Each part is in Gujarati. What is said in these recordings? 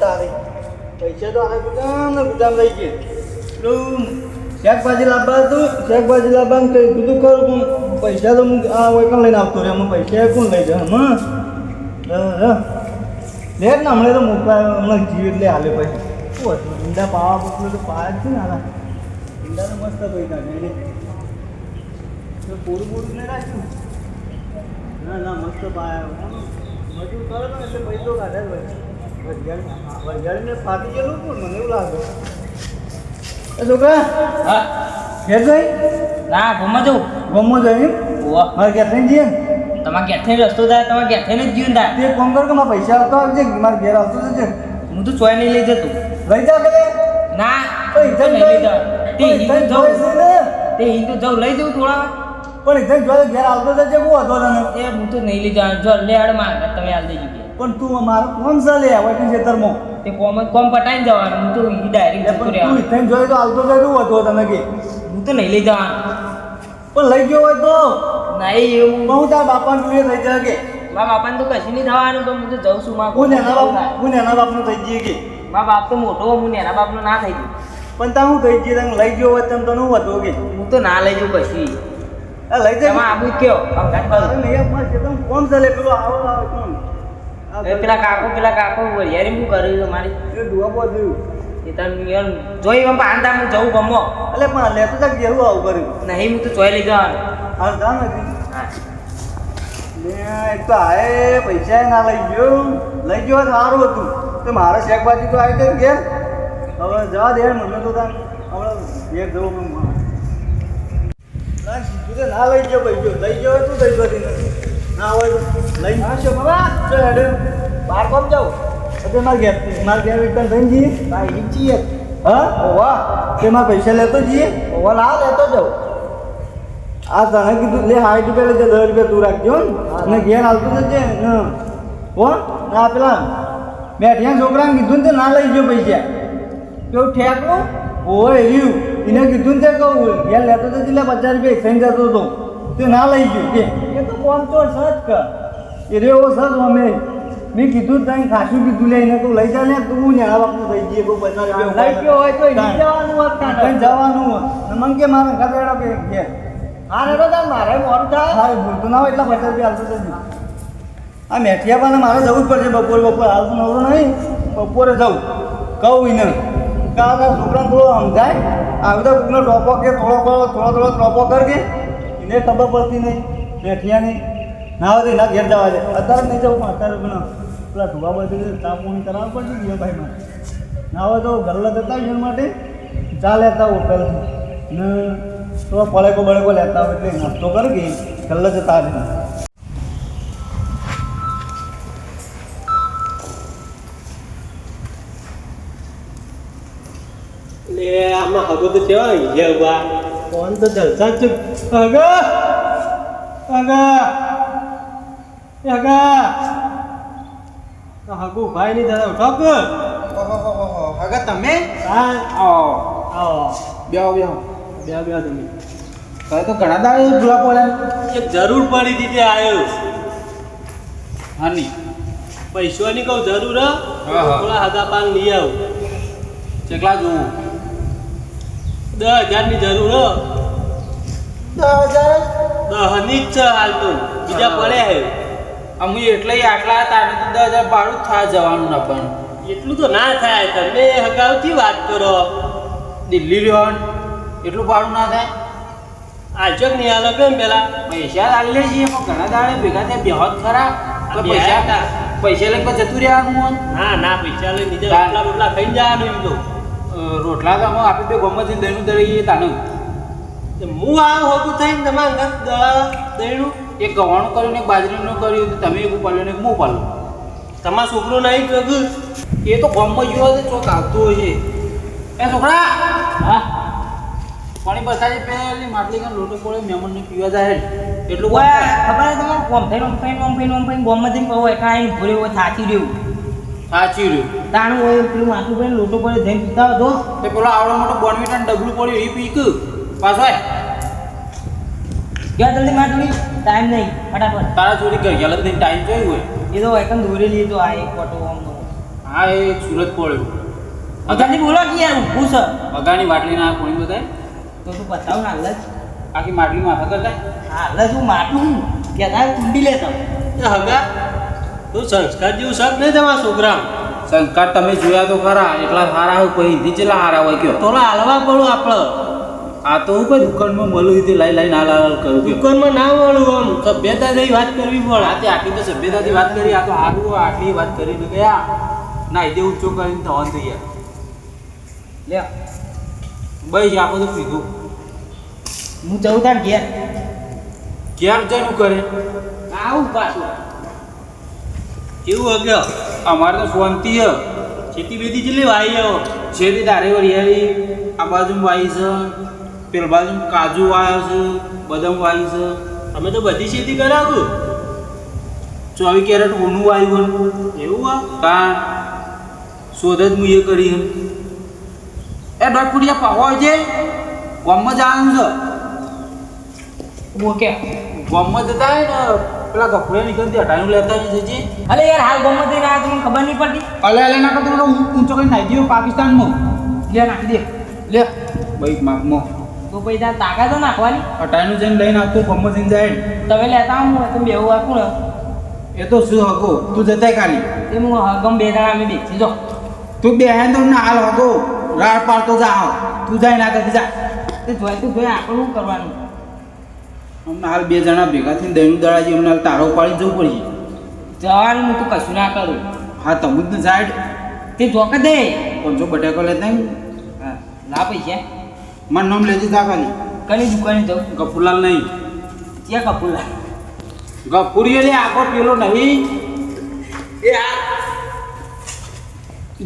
તારી. પૈસા તો આ ગુદામ ને ગુદામ લઈ ગયે. પેલું શાકભાજી લાવવા હતું શાકભાજી લાવવાનું કંઈ કીધું કરું પણ પૈસા તો હું આ હોય પણ લઈને આવતો રે? એમાં પૈસા કોણ લઈ જાય? હમ લે ને હમણાં તો મોકલા હમણાં જીવ એટલે હાલે ભાઈ શું હતું? ઈંડા પાવા મોકલો તો પાયા જ છે ને હાલા. ઈંડા તો મસ્ત ભાઈ કાઢે પૂરું પૂરું ને રાખ્યું. ના ના, મસ્ત પાયા. મજૂર કરો ને એટલે પૈસો કાઢે ભાઈ વરિયાળી વરિયાળીને ફાટી ગયેલું પણ મને એવું લાગે. એ છોકરા હા? ઘેર જઈ? ના ઘરમાં જવું. ગમો જઈ મારે ઘેર થઈને જઈએ. તમારે ઘેરથી રસ્તો થાય તમારે ઘેરથી જ જીવન થાય. તે ફોન કર કે મારા પૈસા આવતો આવજે મારે ઘેર આવતો જજે હું તો ચોય નહીં લઈ જતો. લઈ જા કે ના તો ઇધર નહીં લઈ જાઉં. તે ઇધર જાઉં છે ને. તે હિન્દુ જાઉં લઈ જવું થોડા. પણ ઇધર ઘેર આવતો જજે હું હતો તને? એ હું તો નહીં લઈ જાઉં જો લે હાડમાં તમે હાલ દેજો પણ તું મારો કોમ ચાલે કે ખેતરમાં તે કોમ કોમ પટાઈને જવાનું. હું તો ડાયરેક્ટ જતો તું રહેવાનું. જોઈ તો આવતો જજે હું હતો તને કે. હું તો નહીં લઈ જવાનું. પણ લઈ ગયો હોય તો. નહીં એવું. હું તારા બાપાને તું લઈ જાય કે. મારા બાપાને તો કશું નહીં થવાનું તો હું તો જઉં છું માં હું નેના બાપ હું નેના બાપનું થઈ જઈએ કે. મારા બાપ તો મોટો હું નેના બાપનો ના થઈ ગયું. પણ તા હું થઈ જઈએ તને લઈ ગયો હોય તેમ તો હું હતો કે. હું તો ના લઈ જઉં કશું. લઈ જાય તમે આબુ કયો? તો કોણ ચાલે. પેલો આવો આવો કોણ પેલા કાકો પેલા કાકો વરિયારી શું કર્યું તમારી એ ડુઆબો થયું એ તમે યાર જોઈ એમ પાંદા હું જવું ગમો. એટલે પણ લેતો તા જેવું આવું કર્યું. નહીં હું તો જોઈ લઈ જવાનું. હાલ જા નથી એક તો આએ પૈસા ના લઈ ગયો. લઈ ગયો તો સારું હતું. તો મારે શાકભાજી તો આવી ગઈ ઘેર. હવે જવા દે મને તો તાન હવે ઘેર જવું ના લઈ ગયો ભાઈ ગયો લઈ ગયો તું દઈ ગયો નથી ના હોય લઈ. આવશો બાબા? ચાલ હેડે. બહાર કોમ જાઉં એટલે માર ઘેર માર ઘેર એકદમ થઈ જઈએ. હા એ હા? ઓવા તે મારા પૈસા લેતો જઈએ? ઓવા લાવ લેતો જાવ આ તને કીધું લે સાઠ રૂપિયા લેજે દસ રૂપિયા તું રાખજો ને. ઘેર હાલતું જજે ને. હો? ના પેલા બેઠિયા છોકરાને કીધું ને તે ના લઈ ગયો પૈસા. કેવું ઠેકવું ઓય રહ્યું એને કીધું ને તે કહું ઘેર લેતો તો એટલે પચાસ રૂપિયા થઈને જતો હતો. તે ના લઈ ગયો કે. એ તો સચ કર એ રે એવો સચ અમે મેં કીધું તને ખાસું કીધું લે એને તું લઈ જા ને તું ન્યા બાપનું થઈ જઈએ કોઈ પચાસ લઈ ગયો હોય તો. જવાનું હોત જવાનું હોય. મને કે મારે ખાતે કે. ઘેર હા રેડો તાર મારે મોડું થાય. હા ભૂલતું ના હોય એટલા પચાસ રૂપિયા જજો આ મેઠિયા પણ મારે જવું જ પડશે બપોરે બપોરે. હાલ તો નવરો નહીં બપોરે જવું. કહું એને. કા છોકરા થોડો સમજાય. આવી તો ટોપો કે થોડો થોડો થોડો થોડો ટોપો કર કે એને ખબર પડતી નહીં. મેઠિયાની ના હોય ના ઘેર જવા દે. અત્યારે નહીં જવું, પણ અત્યારે પણ પેલા ઢોવા બધી ચા કરાવવા પડશે ને ભાઈ મારે ના હોય તો ગલ્લા હોય એના માટે. ચા લેતા હોટલ ને તો પળેકો બળેકો લેતા હોય એટલે નાસ્તો કર કે ગલ્લા રહે લે, આમાં હગો તો કેવા બા ફોન તો જલસા જ હગા! હગા હગા હગુ ભાઈ ની દાદા ઠોક હગા તમે? હા. આવો. આવો. બેહો બેહો. બે બે તમે. હવે તો ઘણા દાડે ગુલાબ પડ્યા એક જરૂર પડી દીધી આવ્યો હાની. પૈસાની કહું જરૂર. થોડા હગા પાન લઈ આવ. ચેકલા જોવું? દસ હજારની જરૂર દસ હજાર દસની જ છે હાલ તો બીજા પડે હે અમે એટલે આટલા હતા તો દસ હજાર ભાડું થાય જવાનું ના પણ. એટલું તો ના થાય. તમે હગાવથી વાત કરો. દિલ્હી લેવાનું એટલું ભાડું ના થાય? આજો નહીં હાલો કેમ પેલા. પૈસા હાલે છીએ પણ ઘણા દાડે ભેગા થયા બેહોત ખરા. પૈસા પૈસા લઈને જતું રહેવાનું હોય ના? ના પૈસા લઈ બીજા રોટલા રોટલા ખાઈને જવાનું એમ તો. રોટલા તો અમે આપણે બે ગમે છે દહીંનું દળી તાનું. હું આ હોતું થઈને તમારા ઘર દળા દઈનું એક ગવાણું કર્યું ને બાજરીનું કર્યું તો તમે એવું ઉપાડ્યું ને હું ઉપાડ્યું. તમારો છોકરો નહીં ગયું એ તો ગામમાં ગયો હશે ચોક આવતું હોય છે એ છોકરા! હા? પાણી બસાડી પહેલી માટલી કાન લોટો પડે મહેમાનને પીવા જાય એટલું ખબર છે તમારે? ગોમ થઈને ઓમ થઈને ઓમ થઈને ઓમ થઈને ગોમમાં જઈને એકા આવીને ભૂરે હોય થાચી રહ્યું. સાચી રહ્યું. તાણું હોય પેલું માથું ભાઈ લોટો પડે જઈને પીતા હતો તો? પેલો આવડો મોટો બોર્નવીટા ડબલું પડ્યું એ પી કે પાછો આય. ક્યાં જલ્દી માટલી ટાઈમ નહીં ફટાફટ. તારા ચોરી ઘર ગયેલા ટાઈમ જોઈ હોય. એ તો એકદમ દોરી તો આ એક ફોટો આમ હા એ સુરત પડ્યો. અગાની બોલો કે યાર ઊભું છે. અગાની માટલીના કોણી બતાય? તો તું બતાવ ને હાલ જ. આખી માટલી માથા કરતા હાલ જ હું માટલું કહેતા કુંડી લેતા હગા તું સંસ્કાર જેવું શક નહીં તમારા છોકરા સંસ્કાર તમે જોયા તો ખરા એટલા સારા હોય કોઈ હિન્દી જેટલા સારા હોય કયો? થોડા હાલવા પડું આપણે આ તો હું કોઈ દુકાનમાં મળું હતી લાઈ લાઈને આ લાલ કરું દુકાનમાં ના મળું આમ. સભ્યતા જેવી વાત કરવી પડે આ તે આટલી તો સભ્યતાથી વાત કરી આ તો હારું આટલી વાત કરીને ગયા ના એ ઊંચો કરીને તો થઈ ગયા. લે ભાઈ આ બધું પીધું હું જઉં તાર ઘેર. ક્યાં જઈને કરે? આવું પાછું. કેવું હગ્યો અમારે તો શાંતિ હ. ખેતી બેતી જેટલી વાઈ આવો છેતી તારે વરિયાળી આ બાજુ વાઈ છે. પેલ બાજુ કાજુ વાયો છે બદામ વાયું છે. અમે તો બધી ખેતી કરાવું ચોવીસ કેરેટ ઓનું વાયું એવું આ? કા શોધ જ મુએ કરી એ ડોટફુડિયા પાવો છે ગોમમાં જવાનું છે. ઓકે ગોમમાં જતા હોય ને પેલા કપડે નીકળતી હટાવીને લેતા જજે. અલે યાર હાલ ગમે તે ના તમને ખબર નહીં પડતી? અલે અલે ના કરતો ઊંચો કરીને નાખી દો પાકિસ્તાનમાં. લે નાખી દે. લે. ભાઈ માગમાં તો પછી તાર તાકાત નાખવાની? હટાવીને જઈને લઈને આવતો ગામમાં જઈને જાય તમે લેતા આવું હું તમે બેવું આપું ને. એ તો શું હકો તું જતાય ખાલી. એ હું હગમ બે જણા અમે બેસી જો. તું બે હે તો ના હાલ હકો રાડ પાડતો જા તું જાય ના કરતી જા. તે જોઈ તું જોઈ આપણે શું કરવાનું? અમને હાલ બે જણા ભેગા થઈને દહીંનું દળાજી અમને હાલ તારો પાડી જવું પડશે. જવાનું હું તો કશું ના કરું. હા તમુજ ને સાઈડ તે જોક દે. પણ જો બટાકો લેતા હા ના પૈસા. મારું નામ લેજે જા ખાલી કની દુકાને જાઉં ગફુલાલ નહીં ક્યાં ગફુલાલ ગફુરી લે આખો પેલો નહીં. એ આ.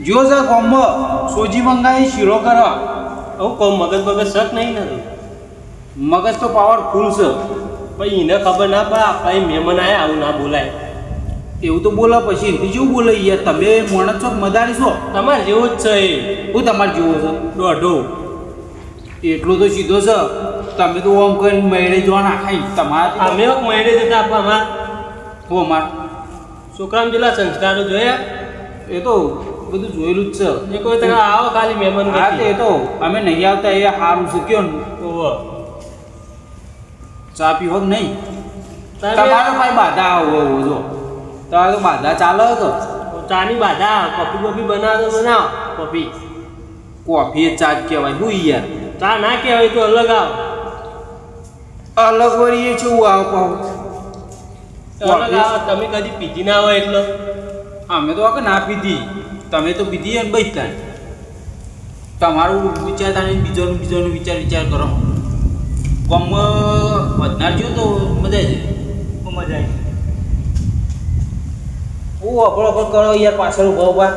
જો છે કોમ્બો સોજી મંગાવી શીરો કરવા હું કહું મગજ મગજ શક નહીં ને મગજ તો પાવરફુલ છે. ભાઈ એને ખબર ના પડે આપણે મહેમાન આવ્યા આવું ના બોલાય. એવું તો બોલા પછી બીજું બોલે યાર? તમે મોણસ છો મદારી છો? તમારે જેવો જ છે એ. હું તમારે જેવો છો. દોઢો. એટલું તો સીધો છે. તમે તો ઓમ કરીને મેળે જો નાખાઈ તમારા અમે મેળે જતા આપવા આપવામાં હો અમાર છોકરામ જેટલા સંસ્કારો જોયા? એ તો બધું જોયેલું જ છે. એ કોઈ તમે આવો ખાલી મહેમાન હા એ. તો અમે નહીં આવતા એ સારું છે કયો ને. ચા પીવો કે નહીં? તમારો ભાઈ બાધા આવો જો. તમારે તો બાધા ચાલો તો. ચાની બાધા કોફી કોફી બનાવો બનાવો કોફી કોફી એ ચા જ કહેવાય. હું યાર. ચા ના કહેવાય તો અલગ આવ. અલગ વળી એ છે આવ પાવ? અલગ આવ તમે કદી પીધી ના હોય એટલે? અમે તો આખે ના પીધી. તમે તો પીધી અને બચતા તમારું વિચાર થાય બીજાનું બીજાનું વિચાર વિચાર કરો. કોમ વધનાર જો તો મજા આવી જાય. મજા આવી હું અપડ અપડ કરો યાર પાછળ ઊભા ઊભા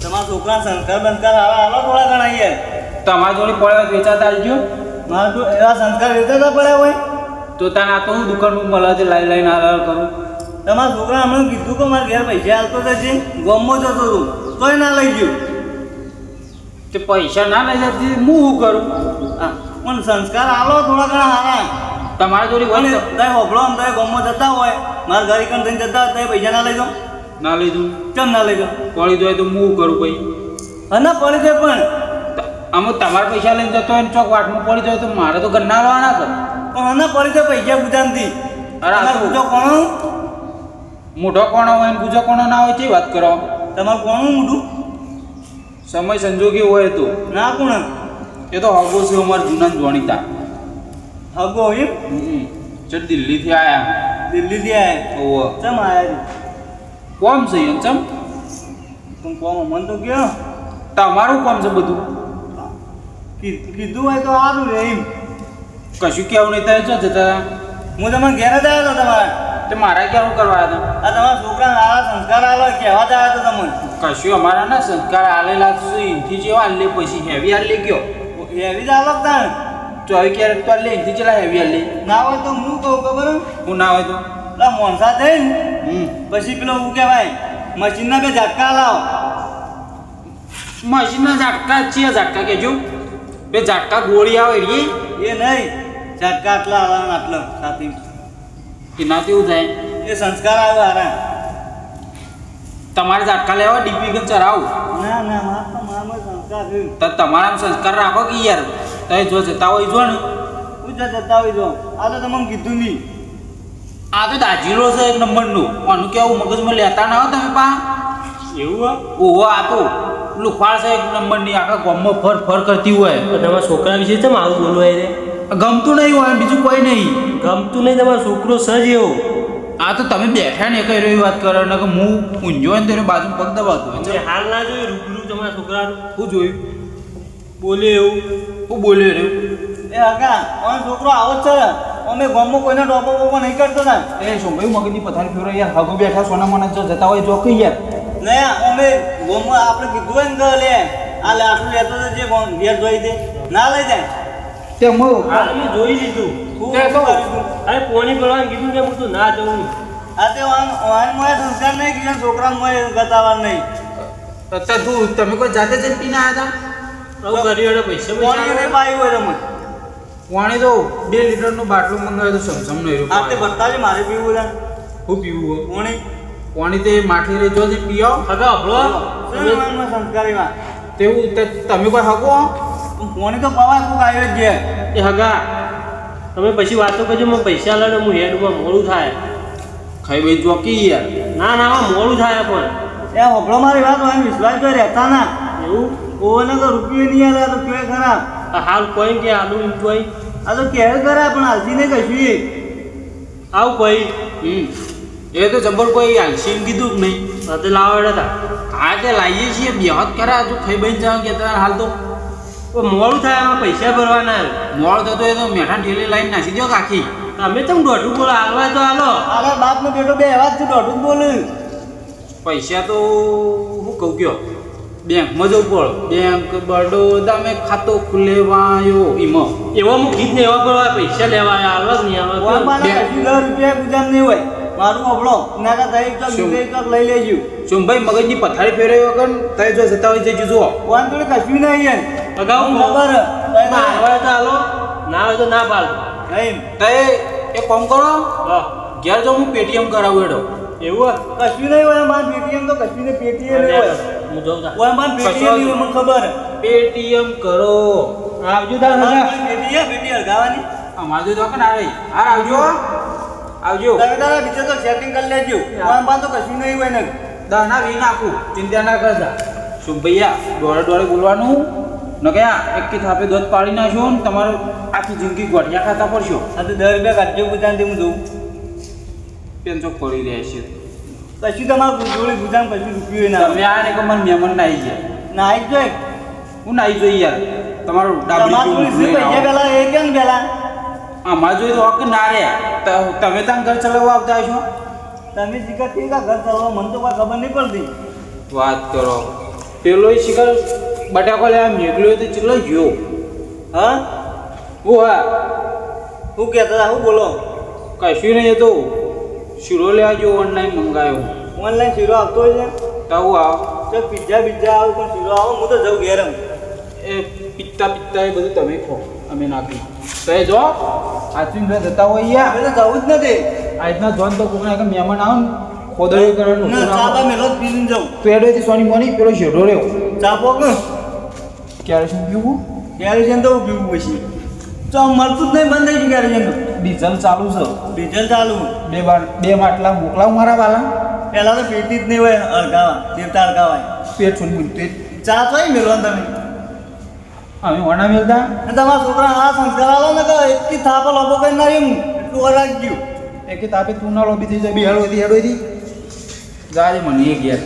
તમારા છોકરા સંસ્કાર બંસ્કાર આવા આવા થોડા ઘણા યાર. તમારા જોડે પડ્યો વેચાતા આવજો. મારા તો એવા સંસ્કાર વેચાતા પડ્યા હોય? તો તને આ તો હું દુકાન મળે છે લાઈ લાઈને હાલ કરું. તમારા છોકરા હમણાં કીધું કે મારા ઘેર પૈસા હાલતો જશે ગમો જતો હતો. તોય ના લઈ ગયો. તે પૈસા ના લઈ જતી હું શું કરું? પણ સંસ્કાર આલો થોડા ઘણા હારા. તમારા જોડે હોય તમે હોભળો આમ તમે ગોમમાં જતા હોય મારા ઘરે કણ થઈને જતા હોય તમે પૈસા ના લઈ જાઓ. ના લીધું કેમ ના લઈ જાઓ? પડી જાય તો હું શું કરું ભાઈ હા ના પડી જાય પણ અમે તમારા પૈસા લઈને જતો હોય ને ચોક વાટમાં પડી જાય તો મારે તો ગન્ના લેવા કર પણ હા ના પડી જાય પૈસા ગુજાનથી અરે પૂછો કોણ મોઢો કોણ હોય ને ગુજો કોણો ના હોય તે વાત કરો. તમારું કોણ મોઢું? સમય સંજોગી હોય તો. ના કોણ? એ તો હગો છે અમારા જૂના જોણીતા હગો એમ? ચલ દિલ્હીથી આયા. દિલ્હીથી આયા ઓવો ચમ આયા કોમ છે એમ ચમ? તું કોમ મન તો ગયો તમારું કોમ છે બધું. કીધું હોય તો સારું રે એમ. કશું કેવું નહીં થાય છો જતા હું તમને ઘેર જ આવ્યો હતો તમારે. તે મારા કેવું કરવા હતા? આ તમારા છોકરાને આવા સંસ્કાર આલો કહેવા જ આવ્યો હતો તમને? કશું અમારા ના સંસ્કાર આલેલા છે ઇનથી જેવા આલે પછી હેવી આલે ગયો. હેવી જ આલો તાણ? હવે ક્યારેક તો આલે ઇનથી ચેલા હેવી આલે? ના હોય તો હું કહું ખબર હું? ના હોય તો? મોનસા હમ. પછી પેલો શું કહેવાય મશીનના બે ઝટકા લાવો. મશીનના ઝાટકા છે ઝાટકા કેજો બે ઝાટકા ગોળી આવે રી. એ નહીં ઝાટકા આટલા આવે આટલા સાથે એનાથી એવું થાય? એ સંસ્કાર આવે હારા. તમારે ઝાટકા લેવા ડીપી કે ચરાવું? ના ના માર તો મારમાં સંસ્કાર છે. તો તમારા સંસ્કાર રાખો કે યાર? તમે જો જતા હોય જો ને. હું જ જતા હોય જો આ તો તમને કીધું નહીં. આ તો દાજીલો છે એક નંબરનું. આનું કેવું મગજમાં લેતા ના હો તમે પા? એવું ઓહો આ તો. લુખવાડ છે એક નંબરની આખા ગામમાં ફર ફર કરતી હોય. તમારા છોકરા વિશે ચમ આવું બોલવાય રે? ગમતું નહીં હોય બીજું કોઈ નહીં. ગમતું નહીં તમારો છોકરો સજ એવો. આ તો તમે બેઠા ને કઈ રહી વાત કરો ને કે હું ઊંઝો ને તેને બાજુ પગ દબાતો હોય. હાલ ના જોયું રૂબરૂ તમારા છોકરા હું જોયું? બોલે એવું. હું બોલ્યો રહ્યું. એ હગા અમારો છોકરો આવો જ છે અમે ગામમાં કોઈને ટોપો બોપો નહીં કરતો ને. એ સોમભાઈ મગજની પથારી ફેરો યાર હગો બેઠા સોના મને જો જતા હોય જો કે યાર ના અમે ગામમાં આપણે કીધું હોય ને તો લે આ લે આટલું લેતો તો જે ગામ ઘેર જોઈ દે. ના લઈ જાય. તે મો હાલ મેં જોઈ લીધું. હું તે તો-? અરે પોણી પડવાનું કીધું કે હું તો ના જવું. આ તે વાન વાન મોય સંસ્કાર નહીં કીધા છોકરા મોય ગતાવાન નહીં. અત્યારે તું તમે કોઈ જાતે જઈને પીને આવ્યા હતા આવું કરી એટલે પૈસા કોણી નહીં પાયું હોય તમે પાણી તો બે લીટરનું બાટલું મંગાવ્યું તો સમસમ નહીં આ તે બતાવી મારે પીવું છે. હું પીવું? હોય પોણી? પાણી તે માઠી રહી જો જે પીઓ. હગા અભળો સંસ્કારી તેવું તમે કોઈ હકો કોને તો કોક આવ્યો જ છે. એ હગા તમે પછી વાતો કરજો મને પૈસા લે હું હેડમાં મોડું થાય. ખાઈ ભાઈ જોકી યાર. ના ના મોડું થાય પણ. એ હોભળો મારી વાત હોય વિશ્વાસ તો રહેતા ના. એવું? કોને તો રૂપિયો નહીં આવે આ તો કે ખરા હાલ કોઈ કે આલુ એમ કોઈ આ તો કે ખરા પણ હાલતી નહીં કશું આવું કોઈ? હમ. એ તો જબર કોઈ હાલસી કીધું જ નહીં. સાથે લાવડ હતા હા તે લાવીએ છીએ બેહત કરા હજુ ખાઈ બઈ જાવ કે તારે હાલ તો મોડું થાય એમાં પૈસા ભરવાના મોડ થતો એ તો મેઠા ઠેલી લાઈન નાખી દો કાકી. તમે તમે દોઢું બોલો હાલવા તો હાલો. અરે બાપ નો બેટો બે વાત છું દોઢું બોલું. પૈસા તો હું કહું કયો? બેંકમાં જવું પડે. બેંક બડોદા મેં ખાતો ખુલેવાયો ઈમો. એવા હું ગીત ને એવા પડવા પૈસા લેવા હાલવા જ નહીં હાલવા બે- રૂપિયા ગુજરાત નહીં હોય. મારું હોભળો નાકા દહીં ચોક શું? બીજે ચોક લઈ લેજો. સોમભાઈ મગજની પથારી ફેરવી વગર તઈ જો જતા હોય જજો જુઓ. વાન તો કશું નહીં યાર અગાઉ ખબર. તઈ ના ના તો હાલો. ના હોય તો ના પાલ નહીં. તઈ એક કામ કરો. ઘેર જો હું પેટીએમ કરાવું એડો એવું કશું નહીં હોય માર પેટીએમ તો કશું ને પેટીએમ નહીં હોય. હું જોઉં તા. ઓય માર પેટીએમ નહીં મને ખબર. પેટીએમ કરો. આવજો દા હગા પેટીએમ ગાવાની અમારે તો કે ના આવે આ આવજો. આવજો. તમે તારા બીજે તો સેટિંગ કરી લેજો. ઓય માર તો કશું નહીં હોય ને. દાના વી નાખું. ચિંતા ના કરતા સુભૈયા દોડે દોડે બોલવાનું? ન કયા એક કે થાપે દોધ પાડી નાખશો ને તમારું આખી જિંદગી ગોઠિયા ખાતા પડશો. આ તો દસ રૂપિયા કાઢજો ગુજાનથી હું જોઉં. પેન્સો પડી રહ્યા છે. કશું તમારું જોડે ગુજાન કશું રૂપિયો ના તમે આ ને કે મને મહેમાન ના આવી જાય ના આવી જોઈ. હું નાઈ જોઈ યાર. તમારું ડાબડી પેલા એ કેમ પેલા? અમારે જોઈ તો હક ના રે ત- તમે ત્યાં ઘર ચલાવવા આવતા છો તમે શીખર કેવી કા ઘર ચલાવવા મને તો કોઈ ખબર નહીં પડતી. વાત કરો. પેલો શિખર બટાકો લેવા મેઘલો તો ચેટલો ગયો? હા? હું હા? હું કહેતા હું બોલો. કશું નહીં હતું તો શીરો લેવા જો ઓનલાઈન મંગાયો. ઓનલાઈન શીરો આવતો હોય છે? તો આવ. તો પિઝા બિઝા આવું પણ શીરો આવો હું તો જઉં ઘેર એ પિત્તા પિત્તા એ બધું તમે ખો અમે નાખી તો એ જો આચીન જતા હોય યાર તો જવું જ નથી. આજના જોન તો કોકના કે મહેમાન આવે ને ખોદડી કરવાનું ના ચાબા મેલો પીને જાઉં પેડેથી સોની મોની પેલો શેડો રહ્યો. ચા પોક ક્યારે શું પીવું? છે તો પીવું પછી. તો મળતું જ નહીં બંધ થઈ ગયું ક્યારે ડીઝલ ચાલુ છે. ડીઝલ ચાલુ. બે બાર બે માટલા મોકલાવ મારા વાલા. પહેલા તો પેટી જ નહીં હોય અડકાવા તીરતા અડકાવાય પેટ છોડી પેટ ચા તો મેળવાનું તમે. અમે વણા મેલતા અને તમારા છોકરા આ સંસ્કાર આલો ને કે એટલી થાપ લોબો કરી ના એમ એટલું વાર ગયું. એક તાપે તું ના લોબી થઈ જાય. બી હેડો હતી હેડો હતી જાજે મને એ ગયા